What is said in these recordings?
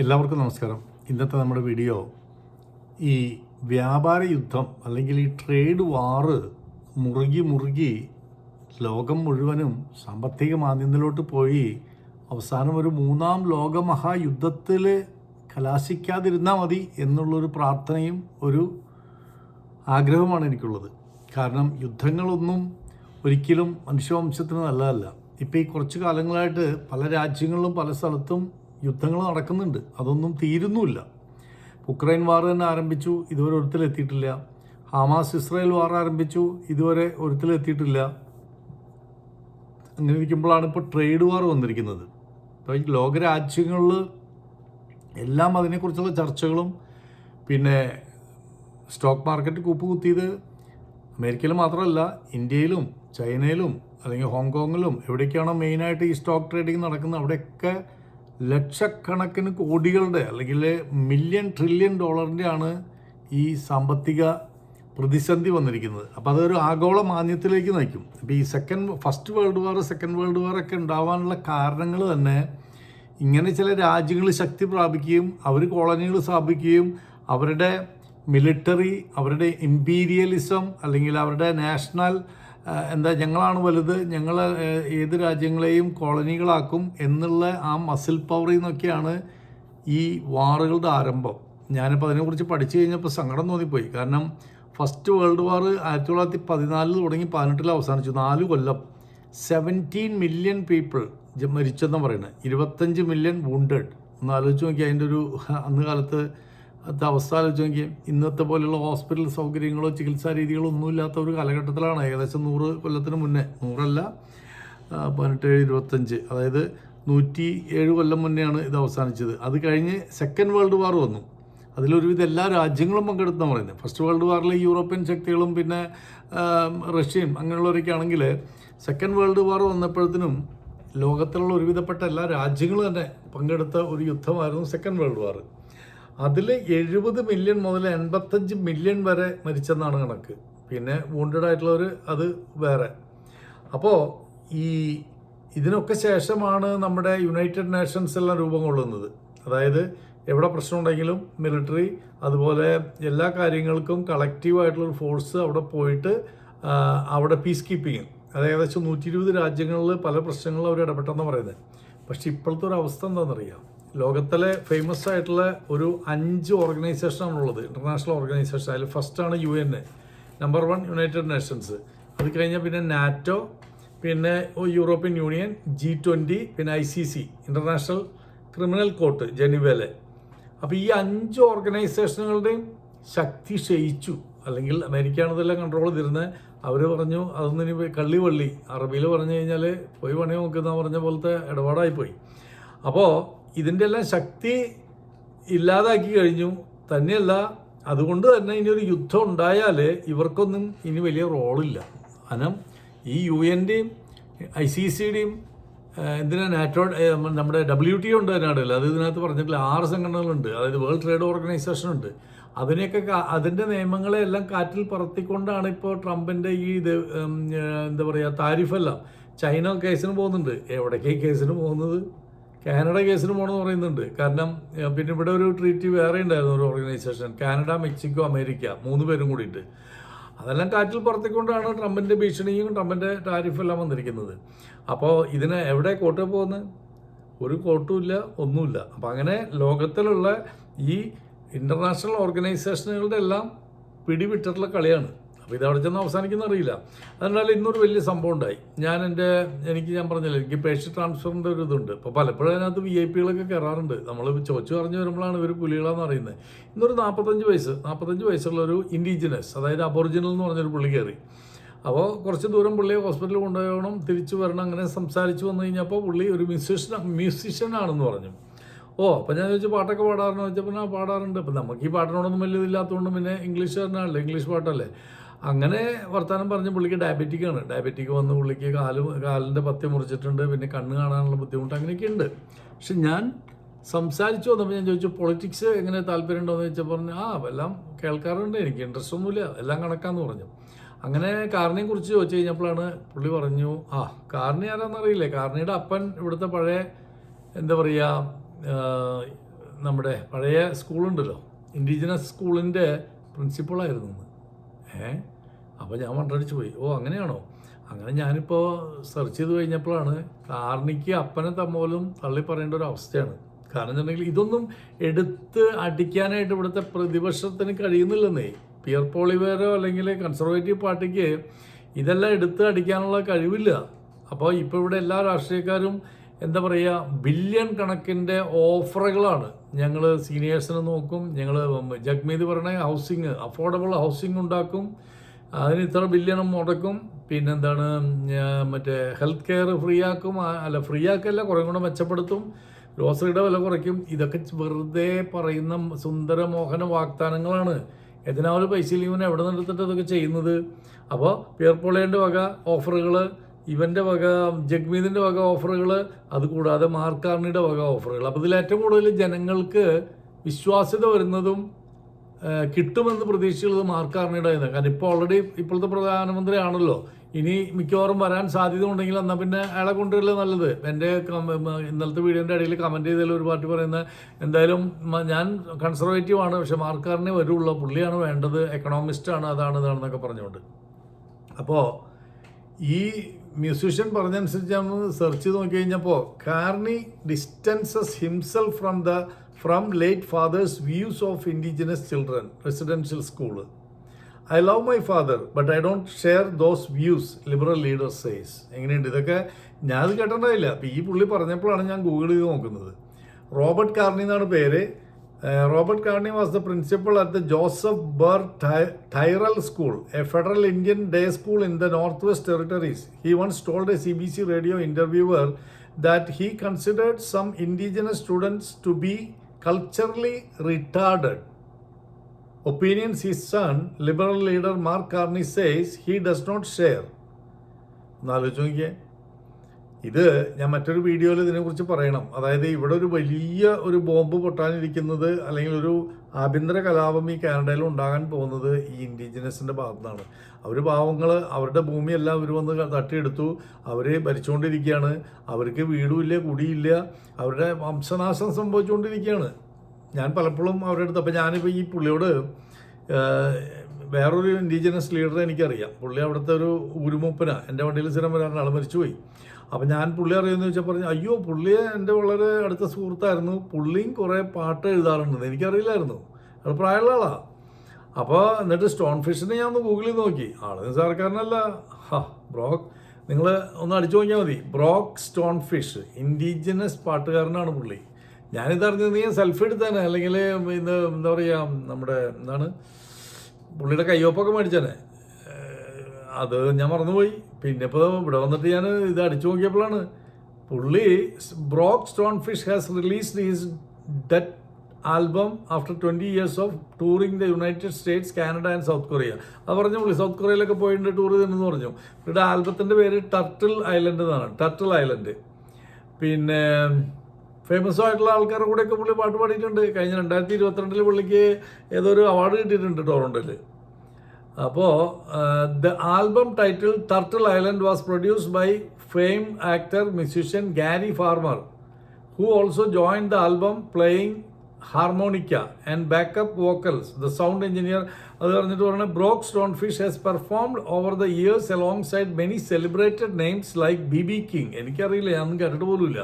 എല്ലാവർക്കും നമസ്കാരം ഇന്നത്തെ നമ്മുടെ വീഡിയോ ഈ വ്യാപാര യുദ്ധം അല്ലെങ്കിൽ ഈ ട്രേഡ് വാറ് മുറുകി മുറുകി ലോകം മുഴുവനും സാമ്പത്തിക മാന്ദ്യത്തിലോട്ട് പോയി അവസാനം ഒരു മൂന്നാം ലോക മഹായുദ്ധത്തിൽ കലാശിക്കാതിരുന്നാൽ മതി എന്നുള്ളൊരു പ്രാർത്ഥനയും ഒരു ആഗ്രഹമാണ് എനിക്കുള്ളത് കാരണം യുദ്ധങ്ങളൊന്നും ഒരിക്കലും മനുഷ്യവംശത്തിന് നല്ലതല്ല ഇപ്പോൾ ഈ കുറച്ച് കാലങ്ങളായിട്ട് പല രാജ്യങ്ങളിലും പല സ്ഥലത്തും യുദ്ധങ്ങൾ നടക്കുന്നുണ്ട് അതൊന്നും തീരുന്നുമില്ല ഉക്രൈൻ വാർ തന്നെ ആരംഭിച്ചു ഇതുവരെ ഒരുത്തിലെത്തിയിട്ടില്ല ഹമാസ് ഇസ്രായേൽ വാർ ആരംഭിച്ചു ഇതുവരെ ഒരുത്തിലെത്തിയിട്ടില്ല അങ്ങനെ ഇരിക്കുമ്പോഴാണ് ഇപ്പോൾ ട്രേഡ് വാർ വന്നിരിക്കുന്നത് അപ്പോൾ ഈ ലോകരാജ്യങ്ങളിൽ എല്ലാം അതിനെക്കുറിച്ചുള്ള ചർച്ചകളും പിന്നെ സ്റ്റോക്ക് മാർക്കറ്റ് കൂപ്പ് കുത്തിയത് അമേരിക്കയിൽ മാത്രമല്ല ഇന്ത്യയിലും ചൈനയിലും അല്ലെങ്കിൽ ഹോങ്കോങ്ങിലും എവിടെയൊക്കെയാണോ മെയിനായിട്ട് ഈ സ്റ്റോക്ക് ട്രേഡിംഗ് നടക്കുന്നത് അവിടെയൊക്കെ ലക്ഷക്കണക്കിന് കോടികളുടെ അല്ലെങ്കിൽ മില്യൺ ട്രില്യൺ ഡോളറിൻ്റെയാണ് ഈ സാമ്പത്തിക പ്രതിസന്ധി വന്നിരിക്കുന്നത് അപ്പോൾ അതൊരു ആഗോള മാന്യത്തിലേക്ക് നയിക്കും അപ്പോൾ ഈ second first world war second world war ഒക്കെ ഉണ്ടാവാനുള്ള കാരണങ്ങൾ തന്നെ ഇങ്ങനെ ചില രാജ്യങ്ങൾ ശക്തി പ്രാപിക്കുകയും അവർ കോളനികൾ സ്ഥാപിക്കുകയും അവരുടെ മിലിറ്ററി അവരുടെ ഇമ്പീരിയലിസം അല്ലെങ്കിൽ അവരുടെ നാഷണൽ എന്താ ഞങ്ങളാണ് വലുത് ഞങ്ങൾ ഏത് രാജ്യങ്ങളെയും കോളനികളാക്കും എന്നുള്ള ആ മസിൽ പവറിൽ നിന്നൊക്കെയാണ് ഈ വാറുകളുടെ ആരംഭം ഞാനിപ്പോൾ അതിനെക്കുറിച്ച് പഠിച്ചു കഴിഞ്ഞപ്പോൾ സങ്കടം തോന്നിപ്പോയി കാരണം ഫസ്റ്റ് വേൾഡ് വാർ ആയിരത്തി തൊള്ളായിരത്തി പതിനാലിൽ തുടങ്ങി പതിനെട്ടിൽ അവസാനിച്ചു നാല് കൊല്ലം സെവൻറ്റീൻ മില്യൺ പീപ്പിൾ മരിച്ചെന്നാണ് പറയുന്നത് ഇരുപത്തഞ്ച് മില്യൺ വൂണ്ടഡ് ഒന്ന് ആലോചിച്ച് നോക്കി അതിൻ്റെ ഒരു അന്ന് കാലത്ത് അത് അവസ്ഥ നോക്കി ഇന്നത്തെ പോലെയുള്ള ഹോസ്പിറ്റൽ സൗകര്യങ്ങളോ ചികിത്സാ രീതികളോ ഒന്നുമില്ലാത്ത ഒരു കാലഘട്ടത്തിലാണ് ഏകദേശം നൂറ് കൊല്ലത്തിന് മുന്നേ നൂറല്ല പതിനെട്ടേഴ് ഇരുപത്തഞ്ച് അതായത് നൂറ്റി ഏഴ് കൊല്ലം മുന്നെയാണ് ഇത് അവസാനിച്ചത് അത് കഴിഞ്ഞ് സെക്കൻഡ് വേൾഡ് വാർ വന്നു അതിലൊരുവിധ എല്ലാ രാജ്യങ്ങളും പങ്കെടുത്തെന്ന് പറയുന്നത് ഫസ്റ്റ് വേൾഡ് വാറിലെ യൂറോപ്യൻ ശക്തികളും പിന്നെ റഷ്യയും അങ്ങനെയുള്ളവരൊക്കെ ആണെങ്കിൽ സെക്കൻഡ് വേൾഡ് വാർ വന്നപ്പോഴത്തേനും ലോകത്തിലുള്ള ഒരുവിധപ്പെട്ട എല്ലാ രാജ്യങ്ങളും തന്നെ പങ്കെടുത്ത ഒരു യുദ്ധമായിരുന്നു സെക്കൻഡ് വേൾഡ് വാർ അതിൽ എഴുപത് മില്യൺ മുതൽ എൺപത്തഞ്ച് മില്യൺ വരെ മരിച്ചെന്നാണ് കണക്ക് പിന്നെ വൂണ്ടഡ് ആയിട്ടുള്ളവർ അത് വേറെ അപ്പോൾ ഈ ഇതിനൊക്കെ ശേഷമാണ് നമ്മുടെ യുണൈറ്റഡ് നേഷൻസ് എല്ലാം രൂപം കൊള്ളുന്നത് അതായത് എവിടെ പ്രശ്നമുണ്ടെങ്കിലും മിലിറ്ററി അതുപോലെ എല്ലാ കാര്യങ്ങൾക്കും കളക്റ്റീവായിട്ടുള്ളൊരു ഫോഴ്സ് അവിടെ പോയിട്ട് അവിടെ പീസ് കീപ്പിങ് അത് ഏകദേശം നൂറ്റി ഇരുപത് രാജ്യങ്ങളിൽ പല പ്രശ്നങ്ങളും അവർ ഇടപെട്ടെന്ന് പറയുന്നത് പക്ഷെ ഇപ്പോഴത്തെ ഒരു അവസ്ഥ എന്താണെന്നറിയാം ലോകത്തിലെ ഫേമസ് ആയിട്ടുള്ള ഒരു അഞ്ച് ഓർഗനൈസേഷനാണുള്ളത് ഇൻ്റർനാഷണൽ ഓർഗനൈസേഷൻ അതിൽ ഫസ്റ്റാണ് U N number one United Nations അത് കഴിഞ്ഞാൽ പിന്നെ നാറ്റോ പിന്നെ യൂറോപ്യൻ യൂണിയൻ ജി ട്വൻ്റി പിന്നെ I C C International Criminal Court ജനീവയിലെ അപ്പോൾ ഈ അഞ്ച് ഓർഗനൈസേഷനുകളുടെയും ശക്തി ക്ഷയിച്ചു അല്ലെങ്കിൽ അമേരിക്കയാണ് ഇതെല്ലാം കൺട്രോൾ ചെയ്തിരുന്നത് അവർ പറഞ്ഞു അതൊന്നും ഇനി കള്ളി വള്ളി അറബിയിൽ പറഞ്ഞു കഴിഞ്ഞാൽ പോയി പണി നോക്കുന്ന പറഞ്ഞ പോലത്തെ ഇടപാടായിപ്പോയി അപ്പോൾ ഇതിൻ്റെ എല്ലാം ശക്തി ഇല്ലാതാക്കി കഴിഞ്ഞു തന്നെയല്ല അതുകൊണ്ട് തന്നെ ഇനി ഒരു യുദ്ധം ഉണ്ടായാൽ ഇവർക്കൊന്നും ഇനി വലിയ റോളില്ല കാരണം ഈ യു എൻ്റെയും ഐ സി സിയുടെയും എന്തിനാ നാറ്റോ നമ്മുടെ ഡബ്ല്യു ടി ഉണ്ട് അതിനകത്തില്ല അത് ഇതിനകത്ത് പറഞ്ഞിട്ടില്ല ആറ് സംഘടനകളുണ്ട് അതായത് വേൾഡ് ട്രേഡ് ഓർഗനൈസേഷൻ ഉണ്ട് അതിനെയൊക്കെ അതിൻ്റെ നിയമങ്ങളെ എല്ലാം കാറ്റിൽ പറത്തിക്കൊണ്ടാണ് ഇപ്പോൾ ട്രംപിൻ്റെ ഈ ഇത് എന്താ പറയുക താരിഫെല്ലാം ചൈന കേസിന് പോകുന്നുണ്ട് എവിടേക്കേ കേസിന് പോകുന്നത് കാനഡ കേസിന് പോകണമെന്ന് പറയുന്നുണ്ട് കാരണം പിന്നെ ഇവിടെ ഒരു ട്രീറ്റി വേറെ ഉണ്ടായിരുന്നു ഒരു ഓർഗനൈസേഷൻ കാനഡ മെക്സിക്കോ അമേരിക്ക മൂന്ന് പേരും കൂടിയിട്ട് അതെല്ലാം കാറ്റിൽ പറത്തിക്കൊണ്ടാണ് ട്രംപിൻ്റെ ഭീഷണിയും ട്രംപിൻ്റെ എല്ലാം വന്നിരിക്കുന്നത് അപ്പോൾ ഇതിന് എവിടെ കോട്ട് പോകുന്നത് ഒരു കോട്ടുമില്ല ഒന്നുമില്ല അപ്പം അങ്ങനെ ലോകത്തിലുള്ള ഈ ഇൻ്റർനാഷണൽ ഓർഗനൈസേഷനുകളുടെ എല്ലാം പിടിവിട്ടിട്ടുള്ള കളിയാണ് അപ്പോൾ ഇത് അവിടെ ചെന്ന് അവസാനിക്കുന്ന അറിയില്ല അതുകൊണ്ടാലും ഇന്നൊരു വലിയ സംഭവം ഉണ്ടായി ഞാൻ എൻ്റെ എനിക്ക് ഞാൻ പറഞ്ഞില്ല എനിക്ക് പേഷ്യൻ ട്രാൻസ്ഫറിൻ്റെ ഒരു ഇതുണ്ട് അപ്പോൾ പലപ്പോഴും അതിനകത്ത് വി ഐ പികളൊക്കെ കയറാറുണ്ട് നമ്മൾ ചോദിച്ചു പറഞ്ഞു വരുമ്പോഴാണ് ഇവർ പുലികളാന്ന് അറിയുന്നത് ഇന്നൊരു നാൽപ്പത്തഞ്ച് വയസ്സ് നാൽപ്പത്തഞ്ച് വയസ്സുള്ളൊരു ഇൻഡിജിനസ് അതായത് അബോറിജിനൽ എന്ന് പറഞ്ഞൊരു പുള്ളി കയറി അപ്പോൾ കുറച്ച് ദൂരം പുള്ളിയെ ഹോസ്പിറ്റലിൽ കൊണ്ടുപോകണം തിരിച്ചു വരണം അങ്ങനെ സംസാരിച്ച് വന്നു കഴിഞ്ഞപ്പോൾ പുള്ളി ഒരു മ്യൂസിഷ്യൻ ആണെന്ന് പറഞ്ഞു ഓ അപ്പം ഞാൻ ചോദിച്ചു പാട്ടൊക്കെ പാടാറുണ്ടോ ചോദിച്ചപ്പോൾ ഞാൻ പാടാറുണ്ട് അപ്പം നമുക്ക് ഈ പാട്ടിനോടൊന്നും വലിയ ഇതില്ലാത്തതുകൊണ്ട് പിന്നെ ഇംഗ്ലീഷുകാരനാണല്ലോ ഇംഗ്ലീഷ് പാട്ടല്ലേ അങ്ങനെ വർത്തമാനം പറഞ്ഞ് പുള്ളിക്ക് ഡയബറ്റിക് ആണ് ഡയബറ്റിക് വന്ന് പുള്ളിക്ക് കാല് കാലിൻ്റെ പത്തി മുറിച്ചിട്ടുണ്ട് പിന്നെ കണ്ണ് കാണാനുള്ള ബുദ്ധിമുട്ട് അങ്ങനെയൊക്കെ ഉണ്ട് പക്ഷെ ഞാൻ സംസാരിച്ചു വന്നപ്പോൾ ഞാൻ ചോദിച്ചു പൊളിറ്റിക്സ് എങ്ങനെ താല്പര്യം ഉണ്ടോ എന്ന് ചോദിച്ചപ്പോൾ പറഞ്ഞു ആ എല്ലാം കേൾക്കാറുണ്ട് എനിക്ക് ഇൻട്രസ്റ്റ് ഒന്നുമില്ല എല്ലാം കണക്കാന്ന് പറഞ്ഞു അങ്ങനെ കാരണിയെ കുറിച്ച് ചോദിച്ചു കഴിഞ്ഞപ്പോഴാണ് പുള്ളി പറഞ്ഞു ആ കാരണി ആരാന്നറിയില്ലേ കാരണിയുടെ അപ്പൻ ഇവിടുത്തെ പഴയ എന്താ പറയുക നമ്മുടെ പഴയ സ്കൂളുണ്ടല്ലോ ഇൻഡിജിനസ് സ്കൂളിൻ്റെ പ്രിൻസിപ്പളായിരുന്നു ഏ അപ്പോൾ ഞാൻ മണ്ടടിച്ച് പോയി ഓ അങ്ങനെയാണോ അങ്ങനെ ഞാനിപ്പോൾ സെർച്ച് ചെയ്ത് കഴിഞ്ഞപ്പോഴാണ് കാർണിക്ക് അപ്പനെ തമ്മോലും തള്ളി പറയേണ്ട ഒരു അവസ്ഥയാണ് കാരണം എന്നുണ്ടെങ്കിൽ ഇതൊന്നും എടുത്ത് അടിക്കാനായിട്ട് ഇവിടുത്തെ പ്രതിപക്ഷത്തിന് കഴിയുന്നില്ലെന്നേ പിയർ പോളിവേരോ അല്ലെങ്കിൽ കൺസർവേറ്റീവ് പാർട്ടിക്ക് ഇതെല്ലാം എടുത്ത് അടിക്കാനുള്ള കഴിവില്ല അപ്പോൾ ഇപ്പോൾ ഇവിടെ എല്ലാ രാഷ്ട്രീയക്കാരും എന്താ പറയുക ബില്യൺ കണക്കിൻ്റെ ഓഫറുകളാണ് ഞങ്ങൾ സീനിയേഴ്സിനെ നോക്കും ഞങ്ങൾ ജഗ്മീത് പറഞ്ഞ ഹൗസിങ് അഫോർഡബിൾ ഹൗസിങ് ഉണ്ടാക്കും അതിന് ഇത്ര ബില്യണം മുടക്കും പിന്നെന്താണ് മറ്റേ ഹെൽത്ത് കെയർ ഫ്രീ ആക്കും അല്ല ഫ്രീ ആക്കല്ല കുറേ കൂടെ മെച്ചപ്പെടുത്തും ഗ്രോസറിയുടെ വില കുറയ്ക്കും ഇതൊക്കെ വെറുതെ പറയുന്ന സുന്ദര മോഹന വാഗ്ദാനങ്ങളാണ് എതിനാവൽ പൈസ ലീവിന് എവിടെ നിന്നെടുത്തിട്ട് അതൊക്കെ ചെയ്യുന്നത് അപ്പോൾ പിയർപോളേൻ്റെ വക ഓഫറുകൾ ഇവൻ്റെ വക ജഗ്മീതിൻ്റെ വക ഓഫറുകൾ അതുകൂടാതെ മാർക്കാർണിയുടെ വക ഓഫറുകൾ അപ്പോൾ ഇതിൽ ഏറ്റവും കൂടുതൽ ജനങ്ങൾക്ക് വിശ്വാസ്യത വരുന്നതും കിട്ടുമെന്ന് പ്രതീക്ഷിച്ചുള്ളത് മാർക്കാർണിയുടെ കാരണം ഇപ്പോൾ ഓൾറെഡി ഇപ്പോഴത്തെ പ്രധാനമന്ത്രിയാണല്ലോ ഇനി മിക്കവാറും വരാൻ സാധ്യത ഉണ്ടെങ്കിൽ എന്നാൽ പിന്നെ അയാളെ കൊണ്ടുവരില്ല നല്ലത് എൻ്റെ ഇന്നലത്തെ വീഡിയോൻ്റെ ഇടയിൽ കമൻറ്റ് ചെയ്തതിൽ ഒരു പാർട്ടി പറയുന്നത് എന്തായാലും ഞാൻ കൺസർവേറ്റീവ് ആണ് പക്ഷെ മാർക്കാറിനെ വരുള്ളൂ പുള്ളിയാണ് വേണ്ടത് എക്കണോമിസ്റ്റാണ് അതാണ് ഇതാണെന്നൊക്കെ പറഞ്ഞുകൊണ്ട് അപ്പോൾ ഈ മ്യൂസീഷ്യൻ പറഞ്ഞനുസരിച്ച് നമ്മൾ സെർച്ച് ചെയ്ത് നോക്കി കഴിഞ്ഞപ്പോൾ Carney distances himself from the from late father's views of indigenous children residential school I love my father but I don't share those views liberal leaders says എങ്ങനെയുണ്ട് ഇതൊക്കെ ഞാൻ അത് കേട്ടിട്ടുണ്ടായില്ല അപ്പോൾ ഈ പുള്ളി പറഞ്ഞപ്പോഴാണ് ഞാൻ ഗൂഗിൾ ചെയ്ത് നോക്കുന്നത് റോബർട്ട് കാർണി എന്നാണ് പേര് Uh, Robert Carney was the principal at the Joseph Burr Tyrrell School, a federal Indian day school in the Northwest Territories. He once told a CBC radio interviewer that he considered some indigenous students to be culturally retarded. Opinions his son, liberal leader Mark Carney, says he does not share. ഇത് ഞാൻ മറ്റൊരു വീഡിയോയിൽ ഇതിനെക്കുറിച്ച് പറയണം അതായത് ഇവിടെ ഒരു വലിയ ഒരു ബോംബ് പൊട്ടാനിരിക്കുന്നത് അല്ലെങ്കിൽ ഒരു ആഭ്യന്തര കലാപം ഈ കാനഡയിൽ ഉണ്ടാകാൻ പോകുന്നത് ഈ ഇൻഡിജിനസിൻ്റെ ഭാഗത്താണ് അവർ പാവങ്ങൾ അവരുടെ ഭൂമിയെല്ലാം അവർ വന്ന് തട്ടിയെടുത്തു അവരെ ഭരിച്ചുകൊണ്ടിരിക്കുകയാണ് അവർക്ക് വീടുമില്ല കുടിയില്ല അവരുടെ വംശനാശം സംഭവിച്ചുകൊണ്ടിരിക്കുകയാണ് ഞാൻ പലപ്പോഴും അവരുടെ അടുത്ത് അപ്പോൾ ഞാനിപ്പോൾ ഈ പുള്ളിയോട് വേറൊരു ഇൻഡിജിനസ് ലീഡറെ എനിക്കറിയാം പുള്ളി അവിടുത്തെ ഒരു ഉരുമൂപ്പന എൻ്റെ വണ്ടിയിൽ സ്ഥിരം വരാൻ ആൾ മരിച്ചുപോയി അപ്പം ഞാൻ പുള്ളി അറിയുമെന്ന് ചോദിച്ചാൽ പറഞ്ഞു അയ്യോ പുള്ളിയെ എൻ്റെ വളരെ അടുത്ത സുഹൃത്തായിരുന്നു പുള്ളിയും കുറേ പാട്ട് എഴുതാറുണ്ടെന്ന് എനിക്കറിയില്ലായിരുന്നു അത് പ്രായമുള്ള ആളാണ് അപ്പോൾ എന്നിട്ട് സ്റ്റോൺ ഫിഷിനെ ഞാൻ ഒന്ന് ഗൂഗിളിൽ നോക്കി ആൾ നിസ്സാർക്കാരനല്ല ഹാ ബ്രോക്ക് നിങ്ങൾ ഒന്ന് അടിച്ചു നോക്കിയാൽ മതി ബ്രോക്ക് സ്റ്റോൺ ഫിഷ് ഇൻഡിജിനസ് പാട്ടുകാരനാണ് പുള്ളി ഞാനിതറിഞ്ഞത് നീ സെൽഫി എടുത്തേനെ അല്ലെങ്കിൽ ഇന്ന് എന്താ പറയുക നമ്മുടെ എന്താണ് പുള്ളിയുടെ കയ്യൊപ്പൊക്കെ മേടിച്ചാലേ അത് ഞാൻ മറന്നുപോയി പിന്നെ ഇപ്പോൾ ഇവിടെ വന്നിട്ട് ഞാൻ ഇത് അടിച്ചു നോക്കിയപ്പോഴാണ് പുള്ളി Brock Stonefish has released his debt album after twenty years of touring the United States Canada and South Korea അത് പറഞ്ഞു പുള്ളി സൗത്ത് കൊറിയയിലൊക്കെ പോയിട്ട് ടൂർ ചെയ്തെന്ന് പറഞ്ഞു ഇവിടെ ആൽബത്തിൻ്റെ പേര് ടർട്ടിൽ ഐലൻഡ് എന്നാണ് ടർട്ടിൽ ഐലൻഡ് പിന്നെ ഫേമസ് ആയിട്ടുള്ള ആൾക്കാരുടെ കൂടെയൊക്കെ പുള്ളി പാട്ട് പാടിയിട്ടുണ്ട് കഴിഞ്ഞ രണ്ടായിരത്തി ഇരുപത്തിരണ്ടിൽ പുള്ളിക്ക് ഏതോ ഒരു അവാർഡ് കിട്ടിയിട്ടുണ്ട് ടോറൻറ്റോയിൽ അപ്പോൾ the album title Turtle Island was produced by fame actor musician Gary Farmer who also join the album playing harmonica and backup vocals the sound engineer അത് പറഞ്ഞിട്ട് പറയുന്നത് Brock Stonefish has performed over the years alongside many celebrated names like B B King എനിക്കറിയില്ല ഞാൻ കേട്ടിട്ട് ഇല്ല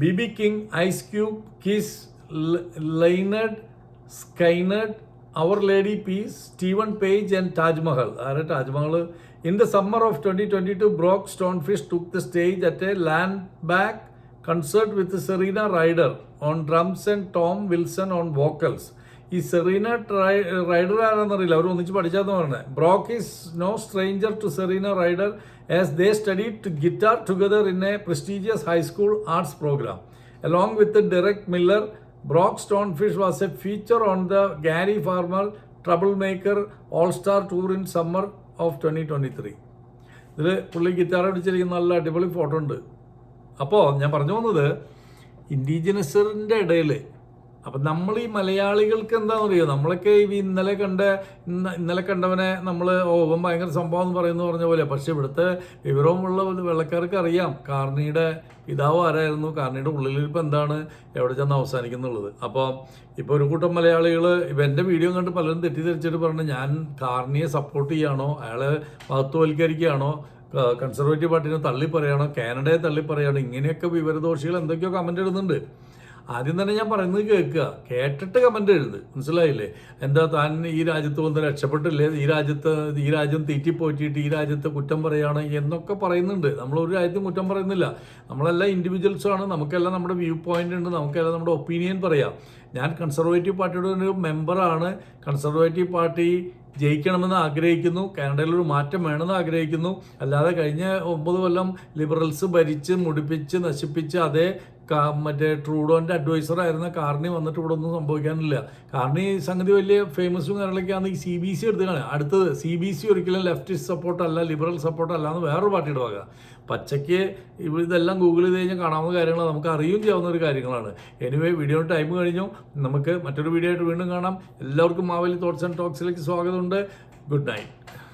BB King, Ice Cube, Kiss, Leonard Skynyrd, Our Lady Peace, Stephen Page and Taj Mahal. Taj Mahal. In the summer of 2022, Brock Stonefish took the stage at a Landmark concert with Serena Ryder on drums and Tom Wilson on vocals. ഈ Serena ട്രൈ Ryder ആരാന്നറിയില്ല അവർ ഒന്നിച്ച് പഠിച്ചാന്ന് പറഞ്ഞത് Brock is no stranger to Serena Ryder as they study to guitar together in a prestigious high school arts program along with Derek Miller Brock Stonefish was a feature on the Gary Farmer Trouble Maker all star tour in summer of twenty twenty three ഇതിൽ പുള്ളി guitar അടിച്ചിരിക്കുന്ന നല്ല അടിപൊളി photo ഉണ്ട് അപ്പോൾ ഞാൻ പറഞ്ഞു പോകുന്നത് ഇൻഡിജിനസിൻ്റെ ഇടയിൽ അപ്പൊ നമ്മൾ ഈ മലയാളികൾക്ക് അറിയോ നമ്മളൊക്കെ ഈ ഇന്നലെ കണ്ട ഇന്നലെ കണ്ടവനെ നമ്മൾ ഓവൻ ഭയങ്കര സംഭവം എന്ന് പറയുന്നു പറഞ്ഞ പോലെ പക്ഷെ ഇവിടുത്തെ വിവരവുമുള്ള വെള്ളക്കാർക്ക് അറിയാം കാർണിയുടെ പിതാവ് ആരായിരുന്നു കാർണിയുടെ ഉള്ളിലിരിപ്പം എന്താണ് എവിടെ ചെന്ന് അവസാനിക്കുന്നുള്ളത് അപ്പോൾ ഇപ്പോൾ ഒരു കൂട്ടം മലയാളികൾ ഇപ്പം എൻ്റെ വീഡിയോ കണ്ട് പലരും തെറ്റിദ്ധരിച്ചിട്ട് പറഞ്ഞു ഞാൻ കാർണിയെ സപ്പോർട്ട് ചെയ്യുകയാണോ അയാളെ മഹത്വവൽക്കരിക്കുകയാണോ കൺസർവേറ്റീവ് പാർട്ടിനെ തള്ളി പറയുകയാണോ കാനഡയെ തള്ളി പറയുകയാണോ ഇങ്ങനെയൊക്കെ വിവരദോഷികൾ എന്തൊക്കെയോ കമൻ്റ് ഇടുന്നുണ്ട് ആദ്യം തന്നെ ഞാൻ പറയുന്നത് കേൾക്കുക കേട്ടിട്ട് കമൻ്റ് എഴുത് മനസ്സിലായില്ലേ എന്താ താൻ ഈ രാജ്യത്ത് വന്ന് രക്ഷപ്പെട്ടില്ലേ ഈ രാജ്യത്ത് ഈ രാജ്യം തീറ്റിപ്പോറ്റിയിട്ട് ഈ രാജ്യത്ത് കുറ്റം പറയുകയാണ് എന്നൊക്കെ പറയുന്നുണ്ട് നമ്മൾ ഒരു രാജ്യത്തും കുറ്റം പറയുന്നില്ല നമ്മളെല്ലാം ഇൻഡിവിജ്വൽസാണ് നമുക്കെല്ലാം നമ്മുടെ വ്യൂ പോയിന്റ് ഉണ്ട് നമുക്കെല്ലാം നമ്മുടെ ഒപ്പീനിയൻ പറയാം ഞാൻ കൺസർവേറ്റീവ് പാർട്ടിയുടെ ഒരു മെമ്പറാണ് കൺസർവേറ്റീവ് പാർട്ടി ജയിക്കണമെന്ന് ആഗ്രഹിക്കുന്നു കാനഡയിലൊരു മാറ്റം വേണമെന്ന് ആഗ്രഹിക്കുന്നു അല്ലാതെ കഴിഞ്ഞ ഒമ്പത് കൊല്ലം ലിബറൽസ് ഭരിച്ച് മുടിപ്പിച്ച് നശിപ്പിച്ച് അതേ മറ്റേ ട്രൂഡോൻ്റെ അഡ്വൈസർ ആയിരുന്ന കാർണി വന്നിട്ട് ഇവിടെ ഒന്നും സംഭവിക്കാനില്ല കാർണി സംഗതി വലിയ ഫേമസും കാര്യങ്ങളൊക്കെയാണ് ഈ സി ബി സി എടുത്തുകയാണ് അടുത്തത് സി ബി സി ഒരിക്കലും ലെഫ്റ്റിസ്റ്റ് സപ്പോർട്ടല്ല ലിബറൽ സപ്പോർട്ടല്ല എന്ന് വേറൊരു പാർട്ടിയുടെ വക പച്ചയ്ക്ക് ഇതെല്ലാം ഗൂഗിൾ ചെയ്ത് കഴിഞ്ഞാൽ കാണാവുന്ന കാര്യങ്ങളാണ് നമുക്ക് അറിയുകയും ചെയ്യാവുന്ന ഒരു കാര്യങ്ങളാണ് എനിവേ വീഡിയോ ടൈം കഴിഞ്ഞു നമുക്ക് മറ്റൊരു വീഡിയോ ആയിട്ട് വീണ്ടും കാണാം എല്ലാവർക്കും മാവലി തോട്ട്സ് ആൻഡ് ടോക്സിലേക്ക് സ്വാഗതമുണ്ട് ഗുഡ് നൈറ്റ്